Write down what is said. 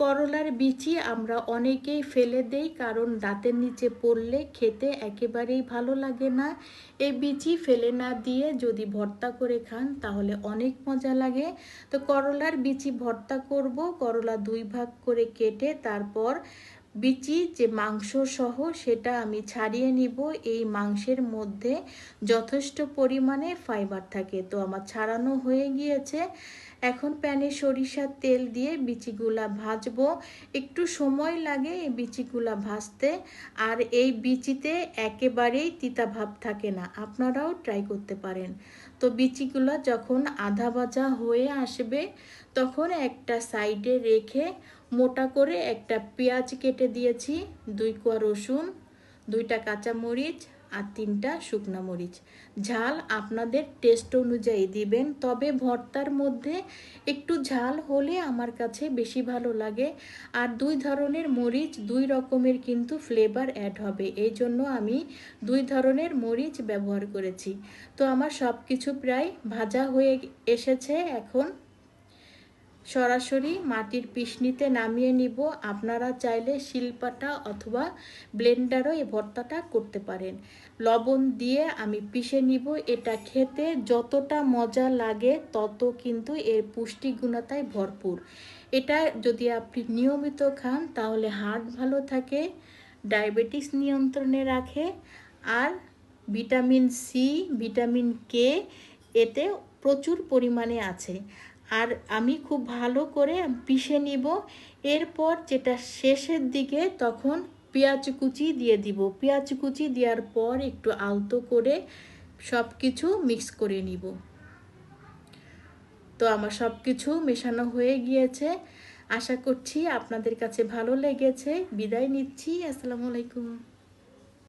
করলার বিচি আমরা অনেকেই ফেলে দেই, কারণ দাঁতের নিচে পড়লে খেতে একেবারেই ভালো লাগে না। এই বিচি ফেলে না দিয়ে যদি ভর্তা করে খান, তাহলে অনেক মজা লাগে। তো করলার বিচি ভর্তা করব, করলা দুই ভাগ করে কেটে তারপর বিচি যে মাংস সহ সেটা আমি ছাড়িয়ে নিব। এই মাংসের মধ্যে যথেষ্ট পরিমাণে ফাইবার থাকে। তো আমার ছাড়ানো হয়ে গিয়েছে। এখন প্যানে সরিষার তেল দিয়ে বিচিগুলা ভাজবো। একটু সময় লাগে এই বিচিগুলা ভাজতে। আর এই বিচিতে একেবারেই তিতা ভাব থাকে না। আপনারাও ট্রাই করতে পারেন। তো বিচিগুলা যখন আধা ভাজা হয়ে আসবে, তখন একটা সাইডে রেখে মোটা করে একটা পেঁয়াজ কেটে দিয়েছি, দুই কোয়া রসুন, দুইটা কাঁচা মরিচ আর তিনটা শুকনো মরিচ। ঝাল আপনাদের টেস্ট অনুযায়ী দিবেন, তবে ভর্তার মধ্যে একটু ঝাল হলে আমার কাছে বেশি ভালো লাগে। আর দুই ধরনের মরিচ, দুই রকমের কিন্তু ফ্লেভার অ্যাড হবে। এই জন্য আমি দুই ধরনের মরিচ ব্যবহার করেছি। তো আমার সব কিছু প্রায় ভাজা হয়ে এসেছে, এখন সরাসরি মাটির পিসনিতে নামিয়ে নিব। আপনারা চাইলে শিলপাটা অথবা ব্লেন্ডারও এই ভর্তাটা করতে পারেন। লবণ দিয়ে আমি পিষে নিব। এটা খেতে যতটা মজা লাগে তত কিন্তু এর পুষ্টিগুণতায় ভরপুর। এটা যদি আপনি নিয়মিত খান তাহলে হার্ট ভালো থাকে, ডায়াবেটিস নিয়ন্ত্রণে রাখে আর ভিটামিন সি, ভিটামিন কে এতে প্রচুর পরিমাণে আছে। আর আমি খুব ভালো করে পিষে নিব। এরপর যেটা শেষের দিকে তখন পেঁয়াজ কুচি দিয়ে দিব। পেঁয়াজ কুচি দেওয়ার পর একটু আলতো করে সব কিছু মিক্স করে নিব। তো আমার সব কিছু মেশানো হয়ে গিয়েছে। আশা করছি আপনাদের কাছে ভালো লেগেছে। বিদায় নিচ্ছি। আসসালামু আলাইকুম।